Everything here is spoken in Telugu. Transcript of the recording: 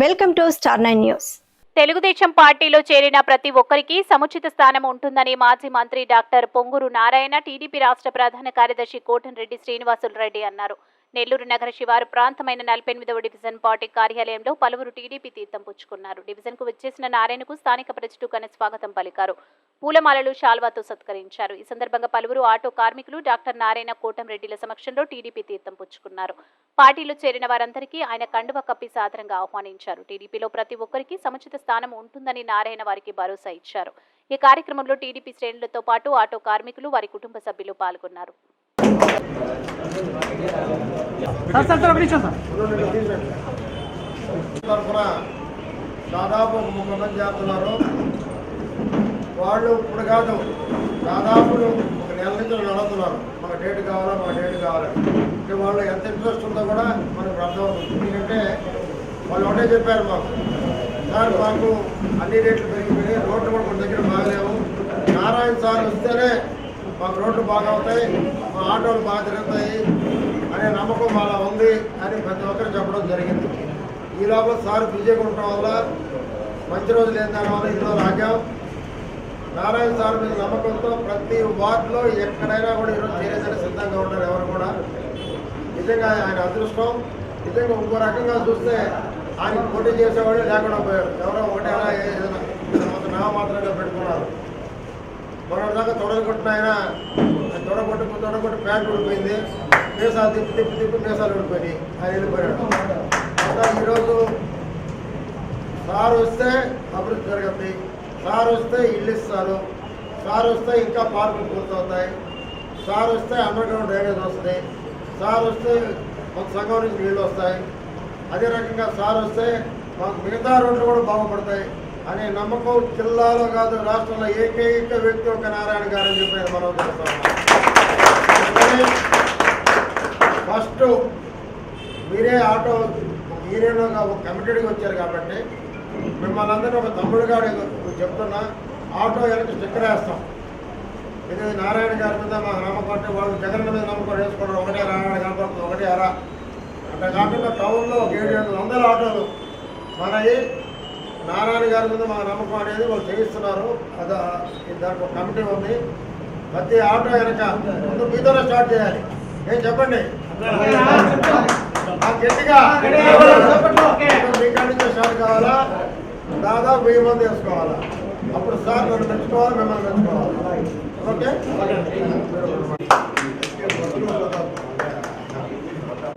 Welcome to star nine news. Telugu Desam పార్టీలో చేరిన ప్రతి ఒక్కరికి సముచిత స్థానం ఉంటుందని మాజీ మంత్రి డాక్టర్ పొంగూరు నారాయణ టీడీపీ రాష్ట్ర ప్రధాన కార్యదర్శి కోటన్ రెడ్డి శ్రీనివాసులు రెడ్డి అన్నారు. నెల్లూరు నగర శివారు ప్రాంతమైన నలభై ఎనిమిదవ డివిజన్ పార్టీ కార్యాలయంలో పలువురు టీడీపీ తీర్థం పుచ్చుకున్నారు. డివిజన్కు విచ్చేసిన వచ్చేసిన నారాయణకు స్థానిక ప్రజలు ఘన స్వాగతం పలికారు. పూలమాలలు శాల్వాతో సత్కరించారు. ఈ సందర్భంగా పలువురు ఆటో కార్మికులు డాక్టర్ నారాయణ కోటంరెడ్డిల సమక్షంలో టీడీపీ తీర్థం పుచ్చుకున్నారు. పార్టీలో చేరిన వారందరికీ ఆయన కండువ కప్పి సాదరంగా ఆహ్వానించారు. టీడీపీలో ప్రతి ఒక్కరికి సముచిత స్థానం ఉంటుందని నారాయణ వారికి భరోసా ఇచ్చారు. ఈ కార్యక్రమంలో టీడీపీ శ్రేణులతో పాటు ఆటో కార్మికులు వారి కుటుంబ సభ్యులు పాల్గొన్నారు. సార్ సార్ సార్ ఒక నిమిషం సార్. తరఫున దాదాపు ఒక ముప్పై మంది చేస్తున్నారు వాళ్ళు ఇప్పుడు కాదు దాదాపు ఒక నెల నుంచి నడుతున్నారు మాకు డేట్ కావాలా మాకు డేట్ కావాలి? అంటే వాళ్ళు ఎంత ఇంట్రెస్ట్ ఉందో కూడా మనకు అర్థమవుతుంది ఎందుకంటే వాళ్ళు ఒకటే చెప్పారు మాకు సార్ మాకు అన్ని రేట్లు పెరిగిపోయి రోడ్లు కూడా మన దగ్గర బాగలేవు. నారాయణ సార్ వస్తేనే మాకు రోడ్లు బాగా అవుతాయి మా ఆటోలు బాగా తిరుగుతాయి అనే అలా ఉంది అని ప్రతి ఒక్కరు చెప్పడం జరిగింది. ఈ లోపల సార్ బిజీగా ఉండటం వల్ల మంచి రోజులు ఏం దాని వల్ల రాగాం ఆగాం నారాయణ సార్ మీద నమ్మకంతో ప్రతి వార్డులో ఎక్కడైనా కూడా ఈరోజు చేరేదని సిద్ధంగా ఉన్నారు ఎవరు కూడా. నిజంగా ఆయన అదృష్టం. నిజంగా ఇంకో రకంగా చూస్తే ఆయన పోటీ చేసేవాళ్ళు లేకుండా పోయారు. ఎవరో ఒకటి అలా ఏదైనా నా మాత్రంగా పెట్టుకున్నారు. దాకా తొడగొట్టిన ఆయన తొడగొట్టు తొడగొట్టి ప్యాంట్ ఉడిపోయింది మీసాలు తిప్పి తిప్పి తిప్పి మీసాలు ఉండిపోయి ఆయన వెళ్ళిపోయాడు. అలా ఈరోజు సార్ వస్తే అభివృద్ధి జరుగుతుంది సార్ వస్తే ఇల్లు ఇస్తారు. సార్ వస్తే ఇంకా పార్కులు పూర్తవుతాయి. సార్ వస్తే అండర్ గ్రౌండ్ డ్రైనేజ్ వస్తుంది. సార్ వస్తే మాకు సంఘం నుంచి నీళ్ళు వస్తాయి. అదే రకంగా సార్ వస్తే మాకు మిగతా రోడ్లు కూడా బాగుపడతాయి అనే నమ్మకం జిల్లాలో కాదు రాష్ట్రంలో ఏకైక వ్యక్తి ఒక నారాయణ గారు అని చెప్పి మనం చేస్తాం. ఫస్ట్ మీరే ఆటో మీరేనో ఒక కమిటెడ్గా వచ్చారు కాబట్టి మిమ్మల్ని అందరూ ఒక తమ్ముడుగా నేను చెప్తున్నా ఆటో వెనక స్టిక్కర్ వేస్తాం. ఇది నారాయణ గారి మీద మా నమ్మకం వాళ్ళు జగన్ మీద నమ్మకం వేసుకోవడం ఒకటే నారాయణ కనపడుతుంది ఒకటే అరా. అంటే కాకుండా టౌన్లో ఒక ఏడు ఎనిమిది వందల ఆటోలు మనవి నారాయణ గారి మీద మా నమ్మకం అనేది వాళ్ళు చేయిస్తున్నారు. అది దానికి ఒక కమిటీ ఉంది. ప్రతి ఆటో వెనక ముందు మీతోనే స్టార్ట్ చేయాలి. ఏం చెప్పండి? గట్టిగా. స్టార్ట్ కావాలా? దాదాపు వెయ్యి మంది వేసుకోవాలా? అప్పుడు సార్ నన్ను మెచ్చుకోవాలి మిమ్మల్ని మెచ్చుకోవాలి. ఓకే?